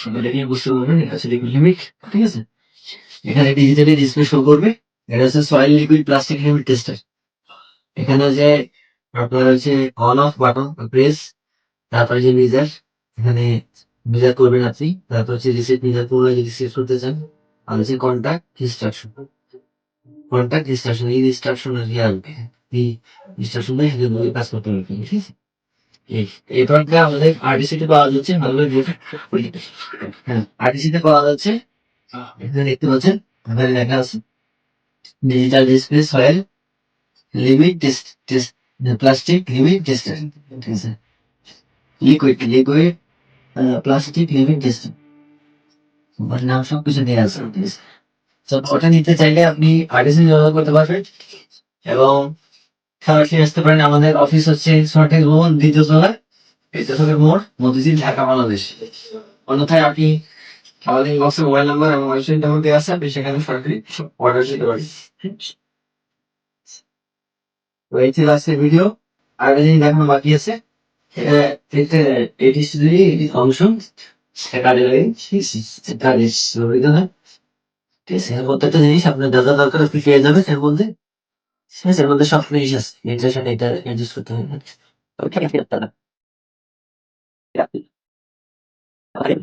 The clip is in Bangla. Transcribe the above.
সামনে বুঝতে পারবেন, এটা হচ্ছে লিকুইড লিমিট ঠিক আছে? এখানে ডিজিটালি ডিসপ্লে শো করবে, এটা হচ্ছে soil liquid plastic limit tester এখানে যে আপনার হচ্ছে অন অফ বাটন প্রেস তারপরে যে মিজার এখানে মিজার করবেন আপনি, তারপর হচ্ছে রিসেট মিজার পুনরায় যদি রিসেট করতে চান, আর হচ্ছে কন্ট্যাক্ট ইনস্ট্রাকশন কন্ট্যাক্ট ইনস্ট্রাকশন এই ইনস্ট্রাকশন আর কি আসবে এই ইনস্ট্রাকশনটা বলে কাজ করতে হবে, ঠিক আছে? এই প্রোডাক্টটা আমাদের পাওয়া যাচ্ছে হ্যাঁ পাওয়া যাচ্ছে। লেখা আছে ডিজিটাল প্লাস্টিক লিকুইড প্লাস্টিক নাম সব কিছু দেওয়া আছে? ওটা নিতে চাইলে আপনি আরটিসি ব্যবহার করতে পারবেন এবং সরাসরি আসতে পারেন। আমাদের অফিস হচ্ছে সরটেক ভবন, দ্বিতীয় তলায়। দ্বিতীয় তলার মোড়, মতিঝিল, ঢাকা, বাংলাদেশ। অন্যথায় আপনি আমাদের বক্সে মোবাইল নাম্বার এবং ওয়েবসাইট নাম্বার দেওয়া আছে, আপনি সেখানে সরাসরি অর্ডার দিতে পারেন। তো এই ছিল আজকের ভিডিও আর জিনিস দেখানো বাকি আছে। এটা শুধু অংশ। ঠিক আছে প্রত্যেকটা জিনিস, আপনার যা দরকার আপনি পেয়ে যাবেন এর মধ্যে। ঠিক আছে এর মধ্যে সব জিনিস আছে এটার সাথে এটা অ্যাডজাস্ট করতে হবে ওকে